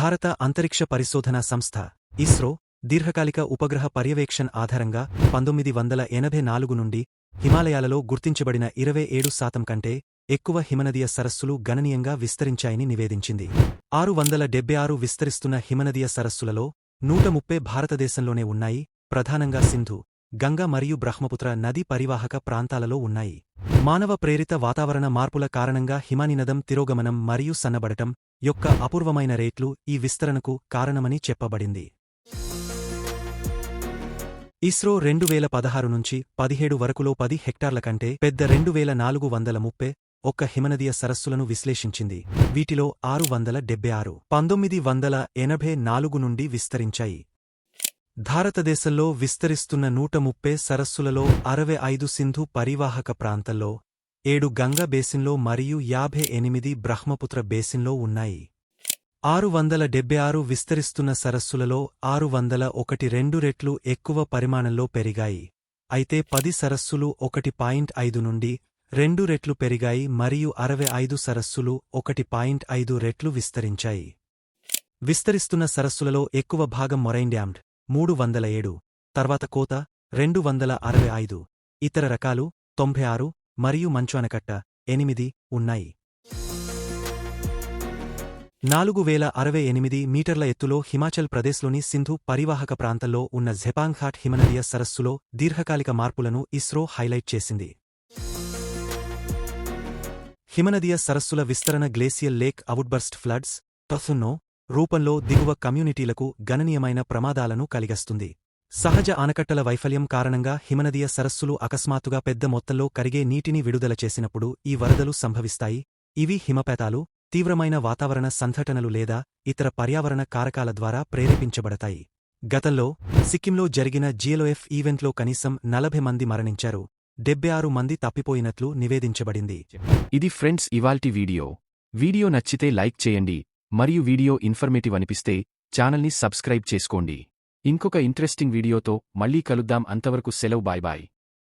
భారత అంతరిక్ష పరిశోధన సంస్థ ఇస్రో దీర్ఘకాలిక ఉపగ్రహ పర్యవేక్షణ్ ఆధారంగా పంతొమ్మిది వందల ఎనభై నాలుగు నుండి హిమాలయాలలో గుర్తించబడిన ఇరవై ఏడు శాతం కంటే ఎక్కువ హిమనదీయ సరస్సులు గణనీయంగా విస్తరించాయని నివేదించింది. ఆరు వందల డెబ్బై ఆరు విస్తరిస్తున్న హిమనదీయ సరస్సులలో నూట ముప్పై భారతదేశంలోనే ఉన్నాయి ప్రధానంగా సింధు. గంగ మరియు బ్రహ్మపుత్ర నదీ పరివాహక ప్రాంతాలలో ఉన్నాయి. మానవ ప్రేరిత వాతావరణ మార్పుల కారణంగా హిమానినదం తిరోగమనం మరియు సన్నబడటం యొక్క అపూర్వమైన రేట్లు ఈ విస్తరణకు కారణమని చెప్పబడింది. ఇస్రో రెండు వేల పదహారు నుంచి పదిహేడు వరకులో పది హెక్టార్ల కంటే పెద్ద రెండు వేల నాలుగు వందల ముప్పై ఒక్క హిమనదీయ సరస్సులను విశ్లేషించింది. వీటిలో ఆరు వందల డెబ్బై ఆరు పంతొమ్మిది వందల ఎనభై నాలుగు నుండి విస్తరించాయి. భారతదేశంలో విస్తరిస్తున్న నూట ముప్పై సరస్సులలో అరవై ఐదు సింధు పరివాహక ప్రాంతంలో ఏడు గంగా బేసిన్లో మరియు యాభై ఎనిమిది బ్రహ్మపుత్ర బేసిన్లో ఉన్నాయి. ఆరు వందల డెబ్బై ఆరు విస్తరిస్తున్న సరస్సులలో ఆరు వందల ఒకటి రెండు రెట్లు ఎక్కువ పరిమాణంలో పెరిగాయి. అయితే పది సరస్సులు ఒకటి పాయింట్ ఐదు నుండి రెండు రెట్లు పెరిగాయి మరియు అరవై ఐదు సరస్సులు ఒకటి పాయింట్ ఐదు రెట్లు విస్తరించాయి. విస్తరిస్తున్న సరస్సులలో ఎక్కువ భాగం మొరైన్ డ్యామ్డ్ మూడు వందల ఏడు తర్వాత కోత రెండు వందల అరవై ఐదు ఇతర రకాలు తొంభై ఆరు మరియు మంచుఅనకట్ట ఎనిమిది ఉన్నాయి. నాలుగు వేల అరవై ఎనిమిది మీటర్ల ఎత్తులో హిమాచల్ ప్రదేశ్లోని సింధు పరివాహక ప్రాంతంలో ఉన్న జెపాంగ్హాట్ హిమనదీయ సరస్సులో దీర్ఘకాలిక మార్పులను ఇస్రో హైలైట్ చేసింది. హిమనదీయ సరస్సుల విస్తరణ గ్లేసియల్ లేక్ అవుట్బర్స్ట్ ఫ్లడ్స్ తసున్నో రూపంలో దిగువ కమ్యూనిటీలకు గణనీయమైన ప్రమాదాలను కలిగస్తుంది. సహజ ఆనకట్టల వైఫల్యం కారణంగా హిమనదీయ సరస్సులు అకస్మాత్తుగా పెద్ద మొత్తంలో కరిగే నీటిని విడుదల చేసినప్పుడు ఈ వరదలు సంభవిస్తాయి. ఇవి హిమపాతాలు తీవ్రమైన వాతావరణ సంఘటనలు లేదా ఇతర పర్యావరణ కారకాల ద్వారా ప్రేరేపించబడతాయి. గతంలో సిక్కింలో జరిగిన జిఎల్ఓఎఫ్ ఈవెంట్లో కనీసం నలభై మంది మరణించారు. డెబ్బై ఆరు మంది తప్పిపోయినట్లు నివేదించబడింది. ఇది ఫ్రెండ్స్ ఇవాల్టి వీడియో. వీడియో నచ్చితే లైక్ చేయండి. మరియు వీడియో ఇన్ఫర్మేటివ్ అనిపిస్తే ఛానల్ని సబ్స్క్రైబ్ చేసుకోండి. ఇంకొక ఇంట్రెస్టింగ్ వీడియోతో మళ్ళీ కలుద్దాం. అంతవరకు సెలవు. Bye bye.